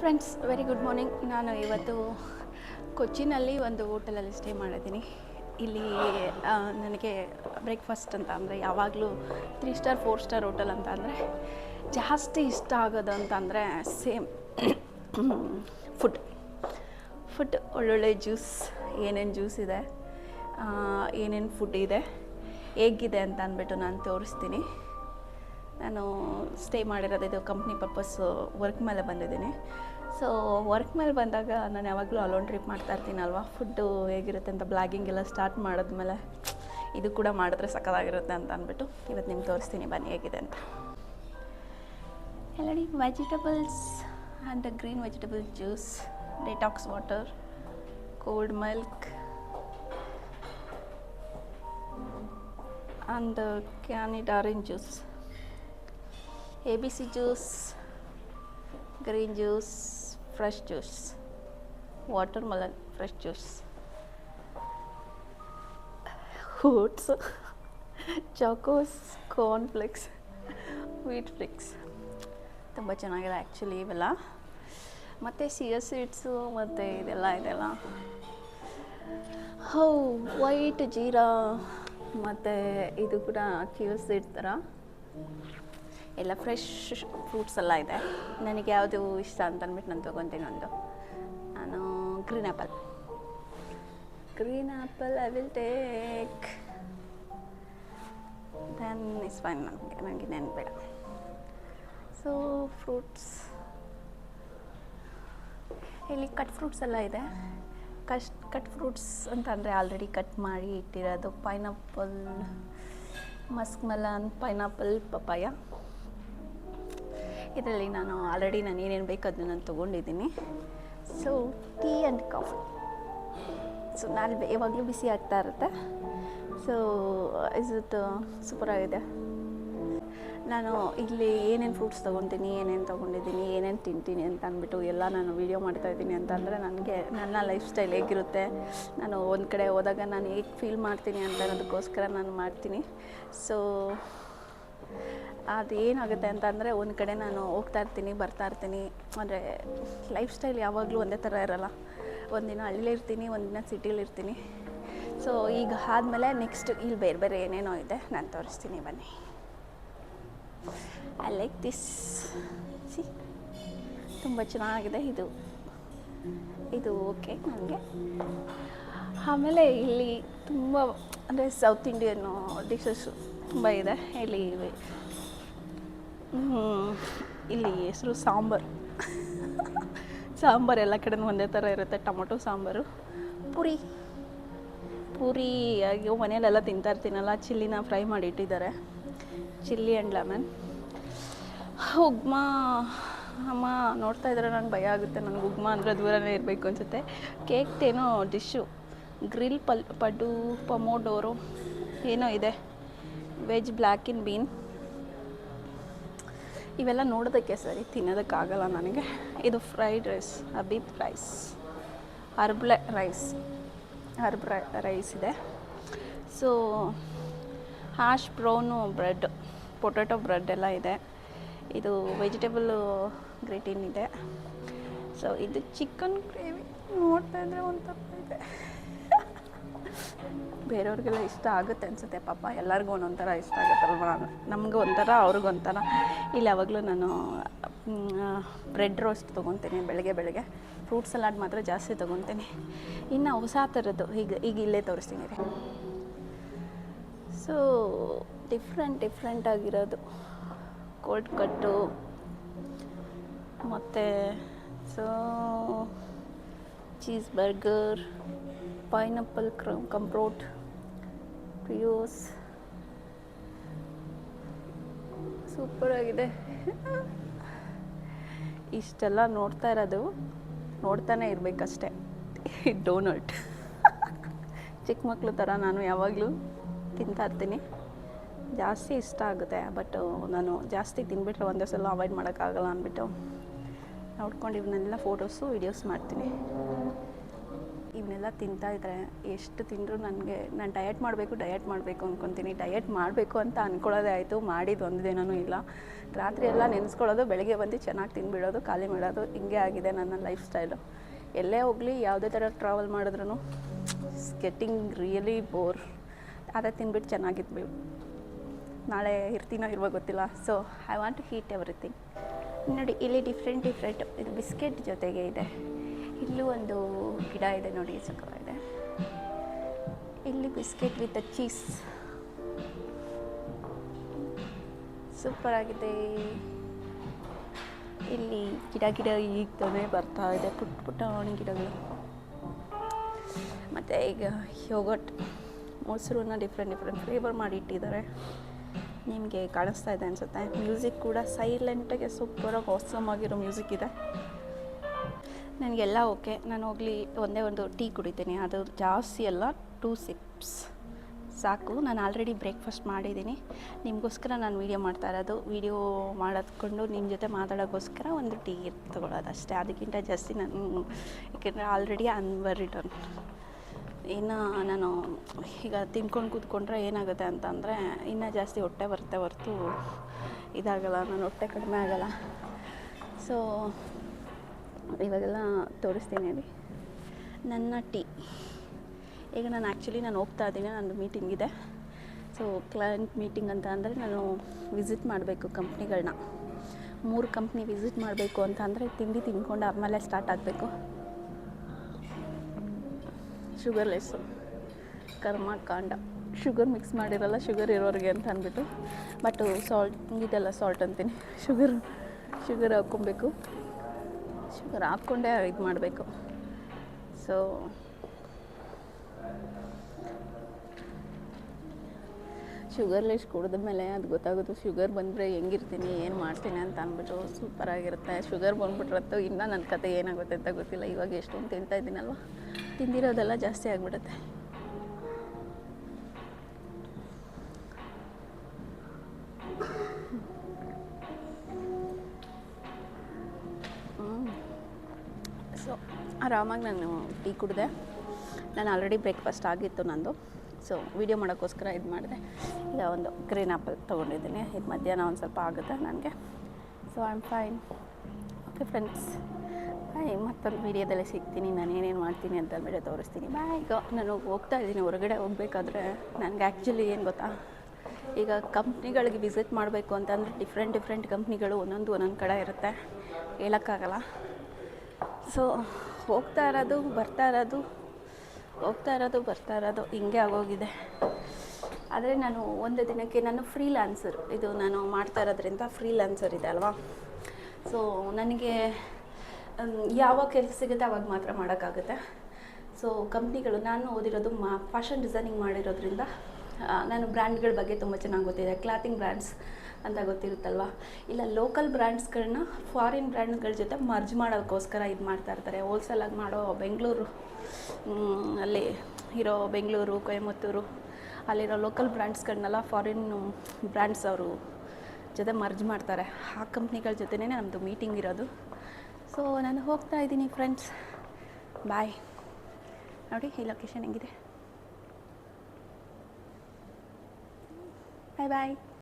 Friends very good morning ನಾನು ಇವತ್ತು ಕೊಚ್ಚಿನಲ್ಲಿ ಒಂದು ಹೋಟೆಲಲ್ಲಿ ಸ್ಟೇ ಮಾಡಿದ್ದೀನಿ. ಇಲ್ಲಿ ನನಗೆ ಬ್ರೇಕ್ಫಾಸ್ಟ್ ಅಂತ ಅಂದರೆ ಯಾವಾಗಲೂ three star four star hotel ಅಂತ ಅಂದರೆ ಜಾಸ್ತಿ ಇಷ್ಟ ಆಗೋದು ಅಂತ ಅಂದರೆ ಸೇಮ್ ಫುಡ್ ಫುಡ್ ಒಳ್ಳೊಳ್ಳೆ ಜ್ಯೂಸ್ ಏನೇನು ಜ್ಯೂಸ್ ಇದೆ ಏನೇನು ಫುಡ್ ಇದೆ ಹೇಗಿದೆ ಅಂತ ಅಂದ್ಬಿಟ್ಟು ನಾನು ತೋರಿಸ್ತೀನಿ. ನಾನು ಸ್ಟೇ ಮಾಡಿರೋದು ಇದು ಕಂಪ್ನಿ ಪರ್ಪಸ್ಸು ವರ್ಕ್ ಮೇಲೆ ಬಂದಿದ್ದೀನಿ. ಸೊ ವರ್ಕ್ ಮೇಲೆ ಬಂದಾಗ ನಾನು ಯಾವಾಗಲೂ ಅಲೋನ್ ಟ್ರಿಪ್ ಮಾಡ್ತಾ ಇರ್ತೀನಲ್ವ? ಫುಡ್ಡು ಹೇಗಿರುತ್ತೆ ಅಂತ ಬ್ಲಾಗಿಂಗ್ ಎಲ್ಲ ಸ್ಟಾರ್ಟ್ ಮಾಡಿದ್ಮೇಲೆ ಇದು ಕೂಡ ಮಾಡಿದ್ರೆ ಸಕ್ಕದಾಗಿರುತ್ತೆ ಅಂತ ಅಂದ್ಬಿಟ್ಟು ಇವತ್ತು ನಿಮ್ಗೆ ತೋರಿಸ್ತೀನಿ. ಬನ್ನಿ ಹೇಗಿದೆ ಅಂತ. ಎಲ್ಲಡಿ vegetables and green vegetable juice detox water cold milk and canned orange uh, canned orange juice abc juice green juice fresh juice watermelon fresh juice oats chocos cornflakes wheat flakes ತುಂಬ ಚೆನ್ನಾಗಿದೆ ಆ್ಯಕ್ಚುಲಿ ಇವೆಲ್ಲ ಮತ್ತು ಸಿಯ seeds ಮತ್ತು ಇದೆಲ್ಲ ಇದೆಲ್ಲ how white jeera ಮತ್ತು ಇದು ಕೂಡ ಚಿಯರ್ ಸೀಡ್ ಥರ ಎಲ್ಲ ಫ್ರೆಶ್ ಫ್ರೂಟ್ಸ್ ಎಲ್ಲ ಇದೆ. ನನಗೆ ಯಾವುದು ಇಷ್ಟ ಅಂತ ಅಂದ್ಬಿಟ್ಟು ನಾನು ತೊಗೊತೀನಿ ಒಂದು. ನಾನು green apple green apple I will take then is fine ನನಗೆ ನನಗೆ ನೆನ್ಪು ಬೇಡ ಸೊ ಫ್ರೂಟ್ಸ್ ಇಲ್ಲಿ ಕಟ್ ಫ್ರೂಟ್ಸ್ ಎಲ್ಲ ಇದೆ. ಕಷ್ಟ ಕಟ್ ಫ್ರೂಟ್ಸ್ ಅಂತ ಅಂದರೆ ಆಲ್ರೆಡಿ ಕಟ್ ಮಾಡಿ ಇಟ್ಟಿರೋದು pineapple musk melon pineapple papaya ಇದರಲ್ಲಿ ನಾನು ಆಲ್ರೆಡಿ ನಾನು ಏನೇನು ಬೇಕು ಅದನ್ನ ನಾನು ತೊಗೊಂಡಿದ್ದೀನಿ. So tea and coffee so ನಾನು ಯಾವಾಗಲೂ ಬಿಸಿ ಆಗ್ತಾ ಇರುತ್ತೆ. ಸೊ ಇಸ್ ಇಟ್ ಸೂಪರಾಗಿದೆ ನಾನು ಇಲ್ಲಿ ಏನೇನು ಫ್ರೂಟ್ಸ್ ತೊಗೊತೀನಿ, ಏನೇನು ತೊಗೊಂಡಿದ್ದೀನಿ, ಏನೇನು ತಿಂತೀನಿ ಅಂತ ಅಂದ್ಬಿಟ್ಟು ಎಲ್ಲ ನಾನು ವೀಡಿಯೋ ಮಾಡ್ತಾಯಿದ್ದೀನಿ ಅಂತಂದರೆ ನನಗೆ ನನ್ನ ಲೈಫ್ ಸ್ಟೈಲ್ ಹೇಗಿರುತ್ತೆ. ನಾನು ಒಂದು ಕಡೆ ಹೋದಾಗ ನಾನು ಹೇಗೆ ಫೀಲ್ ಮಾಡ್ತೀನಿ ಅಂತ ಅನ್ನೋದಕ್ಕೋಸ್ಕರ ನಾನು ಮಾಡ್ತೀನಿ. ಸೊ ಅದೇನಾಗುತ್ತೆ ಅಂತ ಅಂದರೆ ಒಂದು ಕಡೆ ನಾನು ಹೋಗ್ತಾ ಇರ್ತೀನಿ, ಬರ್ತಾ ಇರ್ತೀನಿ. ಅಂದರೆ ಲೈಫ್ ಸ್ಟೈಲ್ ಯಾವಾಗಲೂ ಒಂದೇ ಥರ ಇರಲ್ಲ. ಒಂದಿನ ಹಳ್ಳಿಲಿರ್ತೀನಿ ಒಂದಿನ ಸಿಟಿಲಿರ್ತೀನಿ ಸೊ ಈಗ ಆದಮೇಲೆ ನೆಕ್ಸ್ಟ್ ಇಲ್ಲಿ ಬೇರೆ ಬೇರೆ ಏನೇನೋ ಇದೆ, ನಾನು ತೋರಿಸ್ತೀನಿ ಬನ್ನಿ. ಐ ಲೈಕ್ ದಿಸ್ ಸಿ ತುಂಬ ಚೆನ್ನಾಗಿದೆ ಇದು. ಇದು ಓಕೆ ನನಗೆ. ಆಮೇಲೆ ಇಲ್ಲಿ ತುಂಬ, ಅಂದರೆ ಸೌತ್ ಇಂಡಿಯನ್ ಡಿಶಸ್ ತುಂಬ ಇದೆ. ಇಲ್ಲಿ ಇಲ್ಲಿ ಹೆಸರು ಸಾಂಬಾರು. ಸಾಂಬಾರು ಎಲ್ಲ ಕಡೆ ಒಂದೇ ಥರ ಇರುತ್ತೆ. ಟೊಮೊಟೊ ಸಾಂಬಾರು, ಪುರಿ. ಪೂರಿ ಅಯ್ಯೋ ಮನೆಯಲ್ಲೆಲ್ಲ ತಿಂತಾ ಇರ್ತೀನಲ್ಲ, ಚಿಲ್ಲಿನ ಫ್ರೈ ಮಾಡಿ ಇಟ್ಟಿದ್ದಾರೆ ಚಿಲ್ಲಿ ಆ್ಯಂಡ್ ಲೆಮನ್. ಉಗ್ಮಾ, ಅಮ್ಮ ನೋಡ್ತಾ ಇದ್ರೆ ನಂಗೆ ಭಯ ಆಗುತ್ತೆ. ನನಗೆ ಉಗ್ಮ ಅಂದರೆ ದೂರನೇ ಇರಬೇಕು ಅನಿಸುತ್ತೆ. ಕೇಕ್ದೇನೋ ಡಿಶ್ಶು ಗ್ರಿಲ್ ಪಲ್, ಪಡ್ಡು ಪಮೋಡೋರು ಏನೋ ಇದೆ. Veg black in bean. ಇವೆಲ್ಲ ನೋಡೋದಕ್ಕೆ ಸರಿ, ತಿನ್ನೋದಕ್ಕಾಗಲ್ಲ ನನಗೆ. ಇದು ಫ್ರೈಡ್ ರೈಸ್, ಅಬೀಬ್ ರೈಸ್ ಅರ್ಬ್ಲೆ ರೈಸ್ ಅರ್ಬ್ ರೈಸ್ ಇದೆ. So hash brown bread, potato bread ಎಲ್ಲ ಇದೆ. ಇದು ವೆಜಿಟೇಬಲ್ ಗ್ರೇಟಿನ್ ಇದೆ. ಸೊ, ಇದು ಚಿಕನ್ ಗ್ರೇವಿ ನೋಡ್ತಾ ಇದ್ರೆ ಒಂಥರ ಇದೆ. ಬೇರೆಯವ್ರಿಗೆಲ್ಲ ಇಷ್ಟ ಆಗುತ್ತೆ ಅನಿಸುತ್ತೆ. ಪಾಪ ಎಲ್ಲರಿಗೂ ಒಂದೊಂಥರ ಇಷ್ಟ ಆಗುತ್ತಲ್ವ ನಮಗೂ ಒಂಥರ ಅವ್ರಿಗೊಂಥರ ಇಲ್ಲಿ ಯಾವಾಗಲೂ ನಾನು ಬ್ರೆಡ್ ರೋಸ್ಟ್ ತೊಗೊತೀನಿ ಬೆಳಗ್ಗೆ ಬೆಳಗ್ಗೆ. ಫ್ರೂಟ್ ಸಲಾಡ್ ಮಾತ್ರ ಜಾಸ್ತಿ ತೊಗೊತೀನಿ ಇನ್ನು ಹೊಸ ಥರದ್ದು, ಈಗ ಈಗ ಇಲ್ಲೇ ತೋರಿಸ್ತೀನಿ ರೀ ಸೊ ಡಿಫ್ರೆಂಟ್ ಡಿಫ್ರೆಂಟ್ ಆಗಿರೋದು. ಕೋಲ್ಡ್ ಕಟ್ಟು ಮತ್ತು ಸೊ ಚೀಸ್ ಬರ್ಗರ್ ಪೈನಾಪಲ್ ಕ್ರ ಕಂಪ್ರೋಟ್ ಸೂಪರ್ ಆಗಿದೆ. ಇಷ್ಟೆಲ್ಲ ನೋಡ್ತಾ ಇರೋದು, ನೋಡ್ತಾನೆ ಇರಬೇಕಷ್ಟೆ. ಡೋನಟ್ ಚಿಕ್ಕ ಮಕ್ಕಳು ಥರ ನಾನು ಯಾವಾಗಲೂ ತಿಂತಾ ಇರ್ತೀನಿ. ಜಾಸ್ತಿ ಇಷ್ಟ ಆಗುತ್ತೆ, ಬಟ್ ನಾನು ಜಾಸ್ತಿ ತಿನ್ಬಿಟ್ರೆ ಒಂದೇ ಸಲ ಅವಾಯ್ಡ್ ಮಾಡೋಕ್ಕಾಗಲ್ಲ ಅಂದ್ಬಿಟ್ಟು ನೋಡ್ಕೊಂಡು ಇವನ್ನೆಲ್ಲ ಫೋಟೋಸು ವೀಡಿಯೋಸ್ ಮಾಡ್ತೀನಿ. ಇವನ್ನೆಲ್ಲ ತಿಂತಾ ಇದ್ರೆ ಎಷ್ಟು ತಿಂದರೂ ನನಗೆ, ನಾನು ಡಯಟ್ ಮಾಡಬೇಕು ಡಯಟ್ ಮಾಡಬೇಕು ಅಂದ್ಕೊತೀನಿ ಡಯಟ್ ಮಾಡಬೇಕು ಅಂತ ಅಂದ್ಕೊಳ್ಳೋದೇ ಆಯಿತು. ಮಾಡಿದ್ದು ಒಂದು ದಿನವೂ ಇಲ್ಲ. ರಾತ್ರಿ ಎಲ್ಲ ನೆನೆಸ್ಕೊಳ್ಳೋದು, ಬೆಳಗ್ಗೆ ಬಂದು ಚೆನ್ನಾಗಿ ತಿಂದ್ಬಿಡೋದು ಖಾಲಿ ಮಾಡೋದು, ಹಿಂಗೆ ಆಗಿದೆ ನನ್ನ ಲೈಫ್ ಸ್ಟೈಲು ಎಲ್ಲೇ ಹೋಗಲಿ, ಯಾವುದೇ ಥರ ಟ್ರಾವೆಲ್ ಮಾಡಿದ್ರು ಗೆಟ್ಟಿಂಗ್ ರಿಯಲಿ ಬೋರ್ ಅದೇ ತಿನ್ಬಿಟ್ಟು ಚೆನ್ನಾಗಿದ್ವಿ. ನಾಳೆ ಇರ್ತೀನೋ ಇರುವ ಗೊತ್ತಿಲ್ಲ. So I want to heat everything ನೋಡಿ, ಇಲ್ಲಿ ಡಿಫ್ರೆಂಟ್ ಡಿಫ್ರೆಂಟ್ ಇದು ಬಿಸ್ಕೆಟ್ ಜೊತೆಗೆ ಇದೆ. ಇಲ್ಲೂ ಒಂದು ಗಿಡ ಇದೆ ನೋಡಿ ಇದೆ ಇಲ್ಲಿ ಬಿಸ್ಕೆಟ್ ವಿತ್ ಚೀಸ್. ಸೂಪರ್ ಆಗಿದೆ ಇಲ್ಲಿ ಗಿಡ ಗಿಡ ಈಗ ಬರ್ತಾ ಇದೆ ಪುಟ್ಟ ಪುಟ್ಟ ಒಣಗಿ ಗಿಡಗಳು. ಮತ್ತು ಈಗ ಯೋಗಟ್ ಮೊಸರನ್ನ ಡಿಫ್ರೆಂಟ್ ಡಿಫ್ರೆಂಟ್ ಫ್ಲೇವರ್ ಮಾಡಿ ಇಟ್ಟಿದ್ದಾರೆ. ನಿಮಗೆ ಕಾಣಿಸ್ತಾ ಇದೆ ಅನಿಸುತ್ತೆ. ಮ್ಯೂಸಿಕ್ ಕೂಡ ಸೈಲೆಂಟಾಗಿ ಸೂಪರಾಗಿ ಆಸಮ್ ಆಗಿರೋ ಮ್ಯೂಸಿಕ್ ಇದೆ. ನನಗೆಲ್ಲ ಓಕೆ. ನಾನು ಹೋಗಲಿ, ಒಂದೇ ಒಂದು ಟೀ ಕುಡಿತೀನಿ. ಅದು ಜಾಸ್ತಿ ಅಲ್ಲ, ಟೂ ಸಿಪ್ಸ್. ಸಾಕು, ನಾನು ಆಲ್ರೆಡಿ ಬ್ರೇಕ್ಫಾಸ್ಟ್ ಮಾಡಿದ್ದೀನಿ. ನಿಮಗೋಸ್ಕರ ನಾನು ವೀಡಿಯೋ ಮಾಡ್ತಾ ಇರೋದು. ವೀಡಿಯೋ ಮಾಡೋದ್ಕೊಂಡು ನಿಮ್ಮ ಜೊತೆ ಮಾತಾಡೋಕ್ಕೋಸ್ಕರ ಒಂದು ಟೀ ತೊಗೊಳೋದು ಅಷ್ಟೇ ಅದಕ್ಕಿಂತ ಜಾಸ್ತಿ ನಾನು, ಯಾಕೆಂದರೆ ಆಲ್ರೆಡಿ ಅನ್ವರಿಟನ್ ಇನ್ನು ನಾನು ಈಗ ತಿನ್ಕೊಂಡು ಕೂತ್ಕೊಂಡ್ರೆ ಏನಾಗುತ್ತೆ ಅಂತಂದರೆ, ಇನ್ನೂ ಜಾಸ್ತಿ ಹೊಟ್ಟೆ ಬರುತ್ತೆ ಹೊರತು ಇದಾಗಲ್ಲ, ನಾನು ಹೊಟ್ಟೆ ಕಡಿಮೆ ಆಗಲ್ಲ. ಸೊ ಇವಾಗೆಲ್ಲ ತೋರಿಸ್ತೀನಿ ಅಲ್ಲಿ ನನ್ನ ಟೀ. ಈಗ ನಾನು ಆ್ಯಕ್ಚುಲಿ ನಾನು ಹೋಗ್ತಾ ಇದ್ದೀನಿ ನನ್ನದು ಮೀಟಿಂಗ್ ಇದೆ. ಸೊ ಕ್ಲೈಂಟ್ ಮೀಟಿಂಗ್ ಅಂತ ಅಂದರೆ ನಾನು ವಿಸಿಟ್ ಮಾಡಬೇಕು ಕಂಪ್ನಿಗಳನ್ನ ಮೂರು ಕಂಪ್ನಿ ವಿಸಿಟ್ ಮಾಡಬೇಕು ಅಂತ ಅಂದರೆ ತಿಂಡಿ ತಿಂದ್ಕೊಂಡು ಆಮೇಲೆ ಸ್ಟಾರ್ಟ್ ಆಗಬೇಕು. ಶುಗರ್ಲೆಸ್ಸು ಕರ್ಮಕಾಂಡ ಶುಗರ್ ಮಿಕ್ಸ್ ಮಾಡಿರಲ್ಲ ಶುಗರ್ ಇರೋರಿಗೆ ಅಂತ ಅಂದ್ಬಿಟ್ಟು. ಬಟ್ ಸಾಲ್ಟ್ ಇದೆಲ್ಲ ಸಾಲ್ಟ್ ಅಂತೀನಿ. ಶುಗರ್ ಶುಗರ್ ಹಾಕ್ಕೊಬೇಕು. ಶುಗರ್ ಹಾಕ್ಕೊಂಡೇ ಇದು ಮಾಡಬೇಕು. ಸೊ ಶುಗರ್ಲೆಸ್ ಕುಡಿದ ಮೇಲೆ ಅದು ಗೊತ್ತಾಗೋದು ಶುಗರ್ ಬಂದರೆ ಹೆಂಗಿರ್ತೀನಿ, ಏನು ಮಾಡ್ತೀನಿ ಅಂತ ಅಂದ್ಬಿಟ್ಟು ಸೂಪರಾಗಿರುತ್ತೆ ಶುಗರ್ ಬಂದ್ಬಿಟ್ರತ್ತು ಇನ್ನೂ ನನ್ನ ಕತೆ ಏನಾಗುತ್ತೆ ಅಂತ ಗೊತ್ತಿಲ್ಲ. ಇವಾಗ ಎಷ್ಟೊಂದು ತಿಂತಾಯಿದ್ದೀನಲ್ವ ತಿಂದಿರೋದೆಲ್ಲ ಜಾಸ್ತಿ ಆಗಿಬಿಡುತ್ತೆ. ಆರಾಮಾಗಿ ನಾನು ಟೀ ಕುಡಿದೆ. ನಾನು ಆಲ್ರೆಡಿ ಬ್ರೇಕ್ಫಾಸ್ಟ್ ಆಗಿತ್ತು ನಂದು. ಸೊ ವೀಡಿಯೋ ಮಾಡೋಕ್ಕೋಸ್ಕರ ಇದು ಮಾಡಿದೆ. ಈಗ ಒಂದು ಗ್ರೀನ್ ಆ್ಯಪಲ್ ತೊಗೊಂಡಿದ್ದೀನಿ. ಇದು ಮಧ್ಯಾಹ್ನ ಒಂದು ಸ್ವಲ್ಪ ಆಗುತ್ತೆ ನನಗೆ. So I am fine okay friends bye ಮತ್ತೊಂದು ವಿಡಿಯೋದಲ್ಲಿ ಸಿಗ್ತೀನಿ. ನಾನು ಏನೇನು ಮಾಡ್ತೀನಿ ಅಂತ ವಿಡಿಯೋ ತೋರಿಸ್ತೀನಿ. ಬಾಯ್ ಈಗ ನಾನು ಹೋಗ್ತಾ ಇದ್ದೀನಿ. ಹೊರಗಡೆ ಹೋಗಬೇಕಾದ್ರೆ ನನಗೆ ಆ್ಯಕ್ಚುಲಿ ಏನು ಗೊತ್ತಾ? ಈಗ ಕಂಪ್ನಿಗಳಿಗೆ ವಿಸಿಟ್ ಮಾಡಬೇಕು ಅಂತಂದರೆ ಡಿಫ್ರೆಂಟ್ ಡಿಫ್ರೆಂಟ್ ಕಂಪ್ನಿಗಳು ಒಂದೊಂದು ಒಂದೊಂದು ಕಡೆ ಇರುತ್ತೆ. ಹೇಳೋಕ್ಕಾಗಲ್ಲ. ಸೊ ಹೋಗ್ತಾ ಇರೋದು, ಬರ್ತಾ ಇರೋದು, ಹೋಗ್ತಾ ಇರೋದು, ಬರ್ತಾ ಇರೋದು, ಹಿಂಗೆ ಆಗೋಗಿದೆ. ಆದರೆ ನಾನು ಒಂದು ದಿನಕ್ಕೆ ನಾನು ಫ್ರೀಲಾನ್ಸರ್ ಇದು ನಾನು ಮಾಡ್ತಾ ಇರೋದ್ರಿಂದ ಫ್ರೀಲಾನ್ಸರ್ ಇದೆ ಅಲ್ವಾ? ಸೊ ನನಗೆ ಯಾವ ಕೆಲಸ ಸಿಗುತ್ತೆ ಅವಾಗ ಮಾತ್ರ ಮಾಡೋಕ್ಕಾಗುತ್ತೆ. ಸೊ ಕಂಪ್ನಿಗಳು ನಾನು ಓದಿರೋದು ಮಾ ಫ್ಯಾಷನ್ ಡಿಸೈನಿಂಗ್ ಮಾಡಿರೋದ್ರಿಂದ ನಾನು ಬ್ರ್ಯಾಂಡ್ಗಳ ಬಗ್ಗೆ ತುಂಬ ಚೆನ್ನಾಗಿ ಗೊತ್ತಿದೆ. ಕ್ಲಾತಿಂಗ್ ಬ್ರ್ಯಾಂಡ್ಸ್ ಅಂತ ಗೊತ್ತಿರುತ್ತಲ್ವ? ಇಲ್ಲ ಲೋಕಲ್ ಬ್ರ್ಯಾಂಡ್ಸ್ಗಳನ್ನ ಫಾರಿನ್ ಬ್ರ್ಯಾಂಡ್ಗಳ ಜೊತೆ ಮರ್ಜ್ ಮಾಡೋಕ್ಕೋಸ್ಕರ ಇದು ಮಾಡ್ತಾ ಇರ್ತಾರೆ. ಹೋಲ್ಸೇಲಾಗಿ ಮಾಡೋ ಬೆಂಗಳೂರು ಅಲ್ಲಿ ಇರೋ ಬೆಂಗಳೂರು ಕೊಯಮತ್ತೂರು ಅಲ್ಲಿರೋ ಲೋಕಲ್ ಬ್ರ್ಯಾಂಡ್ಸ್ಗಳನ್ನೆಲ್ಲ ಫಾರಿನ್ ಬ್ರ್ಯಾಂಡ್ಸ್ ಅವರು ಜೊತೆ ಮರ್ಜ್ ಮಾಡ್ತಾರೆ. ಆ ಕಂಪ್ನಿಗಳ ಜೊತೆನೇ ನಮ್ಮದು ಮೀಟಿಂಗ್ ಇರೋದು. ಸೊ ನಾನು ಹೋಗ್ತಾ ಇದ್ದೀನಿ ಫ್ರೆಂಡ್ಸ್ ಬಾಯ್ ನೋಡಿ, ಈ ಲೊಕೇಶನ್ ಹೆಂಗಿದೆ? ಬಾಯ್ ಬಾಯ್